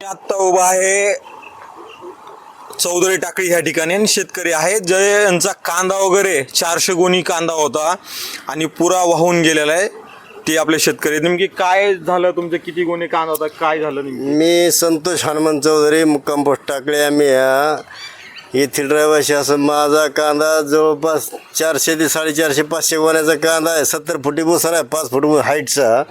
आत्ता उभा आहे चौधरी टाकळी ह्या ठिकाणी आणि शेतकरी आहेत जे यांचा कांदा वगैरे चारशे गुणी कांदा होता आणि पुरा वाहून गेलेला आहे. ते आपले शेतकरी नेमकी काय झालं? तुमचं किती गुणी कांदा होता? काय झालं नेमकी? मी संतोष हनुमान चौधरी मुक्काम पोस्ट टाकळे आम्ही या. येथील रहिवासी असं माझा कांदा जवळपास चारशे ते साडेचारशे पाचशे गोण्याचा कांदा आहे. सत्तर फुटी बुसार आहे पाच फूट हाईटचा.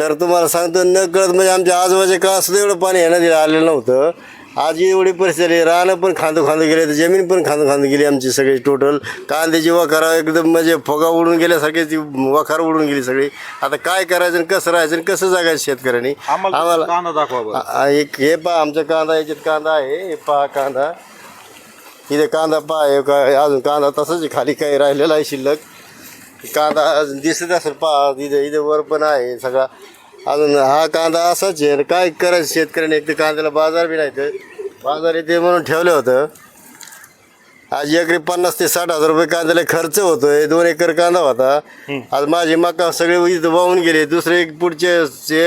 तर तुम्हाला सांगतो न कळत म्हणजे आमच्या आजूबाजूच्या काळात सुद्धा एवढं पाणी ह्या नदीला आलेलं नव्हतं. आज एवढी परिस्थिती. रानं पण खांदू खांदू गेले तर जमीन पण खांदू खांदू गेली आमची सगळी टोटल कांद्याची वखारा एकदम म्हणजे फुगा उडून गेल्यासारखी ती वखार उडून गेली सगळी. आता काय करायचं आणि कसं राहायचं आणि कसं जगायचं शेतकऱ्यांनी? आम्हाला कांदा दाखवा. आ- एक हे पहा आमचा कांदा याच्यात कांदा आहे हे पहा कांदा. इथे कांदा पहा हे का अजून कांदा तसंच आहे, खाली काही राहिलेला आहे शिल्लक. कांदा अजून दिसत असेल पहा इथे इथे वर पण आहे सगळा. अजून हा कांदा असाच आहे. काय करायचं शेतकऱ्याने? एक तर कांद्याला बाजार बी नाही तर बाजार येते म्हणून ठेवलं होतं. आज एकरी पन्नास ते साठ हजार रुपये कांद्याला खर्च होतोय. दोन एकर कांदा होता. आज माझी मका सगळे इथं वाहून गेले. दुसरे एक पुढचे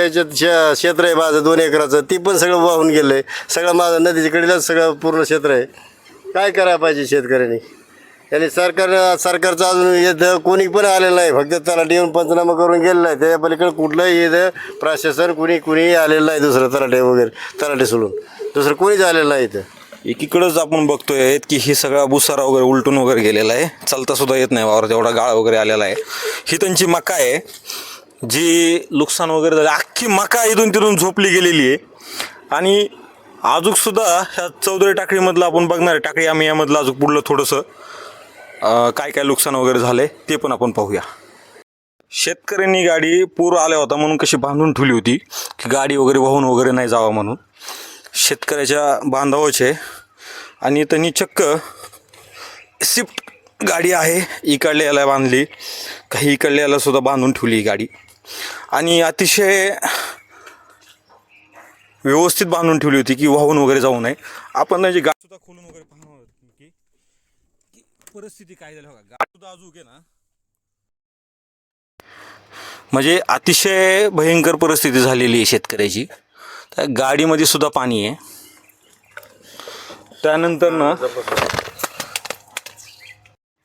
याच्यात शे- क्षेत्र आहे माझं दोन एकराचं ती पण सगळं वाहून गेलंय. सगळं माझं नदीच्या कडेलाच सगळं पूर्ण क्षेत्र आहे. काय करायला पाहिजे शेतकऱ्यांनी? त्याने सरकार सरकारचं अजून येतं कोणी पण आलेलं नाही. फक्त तलाठी येऊन पंचनामा करून गेलेलं आहे त्याच्या पलीकडे कुठलंही येतं प्रशासन कुणी कुणी आलेलं नाही दुसरं तलाठी वगैरे तलाठी सोडून. दुसरं कोणीच आलेलं नाही इथं. एकीकडंच आपण बघतोय की ही सगळा भुसारा वगैरे उलटून वगैरे गेलेला आहे. चालता सुद्धा येत नाही वावर तेवढा गाळ वगैरे आलेला आहे. ही त्यांची मका आहे. जी नुकसान वगैरे झालं अख्खी मका इथून तिथून झोपली गेलेली आहे. आणि अजूकसुद्धा ह्या चौधरी टाकळीमधलं आपण बघणार आहे. टाकळी आम्ही यामधलं अजून पुढलं थोडंसं. काय काय नुकसान वगैरे झालंय ते पण आपण पाहूया. शेतकऱ्यांनी गाडी पूर आला होता म्हणून कशी बांधून ठेवली होती की गाडी वगैरे वाहून वगैरे नाही जावं म्हणून. शेतकऱ्याच्या बांधावाचे आणि त्यांनी चक्क स्विफ्ट गाडी आहे इकडल्या याला बांधली काही इकडल्या याला सुद्धा बांधून ठेवली ही गाडी. आणि अतिशय व्यवस्थित बांधून ठेवली होती की वाहून वगैरे जाऊ नये. आपण त्याची गाडी सुद्धा खोलून वगैरे पाहणार आहोत की की परिस्थिती काय झाली बघा गाडी सुद्धा अजूक आहे ना. म्हणजे अतिशय भयंकर परिस्थिती झालेली आहे शेतकऱ्याची. त्या गाडीमध्ये सुद्धा पाणी आहे. त्यानंतर ना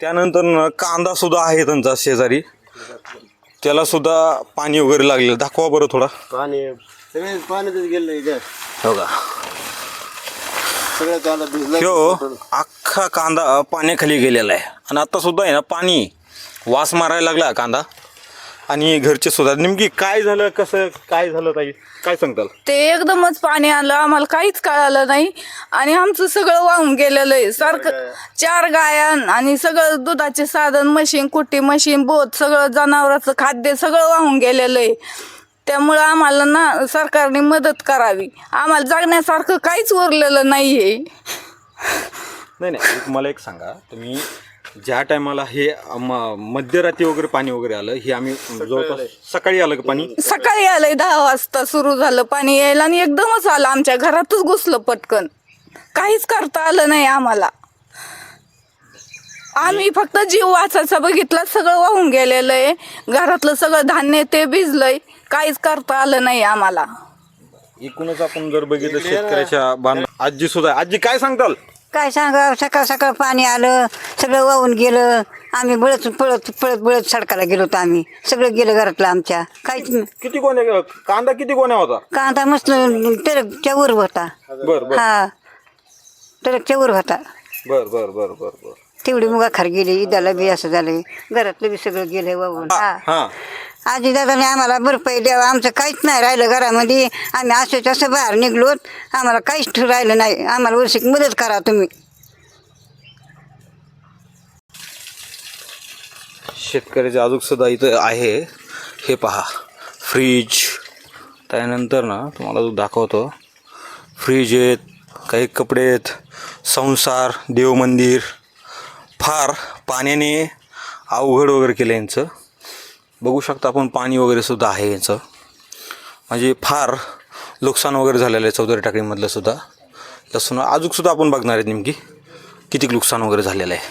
त्यानंतर ना कांदा सुद्धा आहे त्यांचा शेजारी. त्याला सुद्धा पाणी वगैरे लागलेलं. दाखवा बरं थोडा. पाणी सगळे पाण्यातच गेलं इथं बघा सगळं कांदा भिजला अख्खा कांदा पाण्याखाली गेलेला आहे. आणि आता सुद्धा आहे ना पाणी वास मारायला लागला कांदा. आणि घरचे सुद्धा नेमकी काय झालं कसं काय झालं ताई? काय सांगताल? ते एकदमच पाणी आलं आम्हाला काहीच कळालं नाही. आणि आमचं सगळं वाहून गेलेलं आहे. सारखं चार गायन आणि सगळं दुधाचे साधन मशीन कुट्टी मशीन बोत सगळं जनावराचं खाद्य सगळं वाहून गेलेलं आहे. त्यामुळं आम्हाला ना सरकारने मदत करावी. आम्हाला जगण्यासारखं काहीच उरलेलं नाही आहे नाही नाही एक मला एक सांगा. तुम्ही ज्या टायमाला हे म- मध्यरात्री वगैरे पाणी वगैरे आलं हे आम्ही जवळपास सकाळी आलं का पाणी? सकाळी आलंय दहा वाजता सुरू झालं पाणी यायला आणि एकदमच आलं. आमच्या घरातच घुसलं पटकन. काहीच करता आलं नाही आम्हाला. आम्ही फक्त जीव वाचायचा बघितला सगळं वाहून गेलेलं आहे. घरातलं सगळं धान्य ते भिजलंय. काहीच करता आलं नाही आम्हाला. एकूणच आपण जर बघितलं शेतकऱ्याच्या बांध आजी सुद्धा. आजी काय सांगताल? काय सांगा सकाळ सकाळ पाणी आलं सगळं वाहून गेलं. आम्ही बळत पळत पळत बळत सडकाला गेलो होतो आम्ही. सगळं गेलं घरातलं आमच्या. काहीच नाही. किती गोण्या कांदा किती गोण्या होता? कांदा मस्त ट्रकच्या वर होता. बर बर. हा. ट्रकच्या वर होता. बर बर बर बर बर. तेवढी मुगा खार गेली ईदाला बी असं झालंय. घरातलं बी सगळं गेलंय वाहून हा हा. आजी दादाने आम्हाला भरपाई द्यावा. आमचं काहीच नाही राहिलं घरामध्ये. आम्ही असं तसं बाहेर निघलोत. आम्हाला काहीच राहिलं नाही. आम्हाला वर्षिक मदत करा तुम्ही. शेतकऱ्याचे अजून सुद्धा इथं आहे. हे पहा. फ्रीज. त्यानंतर ना तुम्हाला जो दाखवतो. फ्रीज आहेत काही कपडे आहेत. संसार देवमंदिर. फार पाण्याने अवघड वगैरे केलं यांचं. बघू शकता आपण पाणी वगैरेसुद्धा आहे यांचं. म्हणजे फार नुकसान वगैरे झालेलं आहे चौधरी टाकळीमधलंसुद्धा लसूण आपण बघणार आहेत नेमकी किती नुकसान वगैरे झालेलं आहे.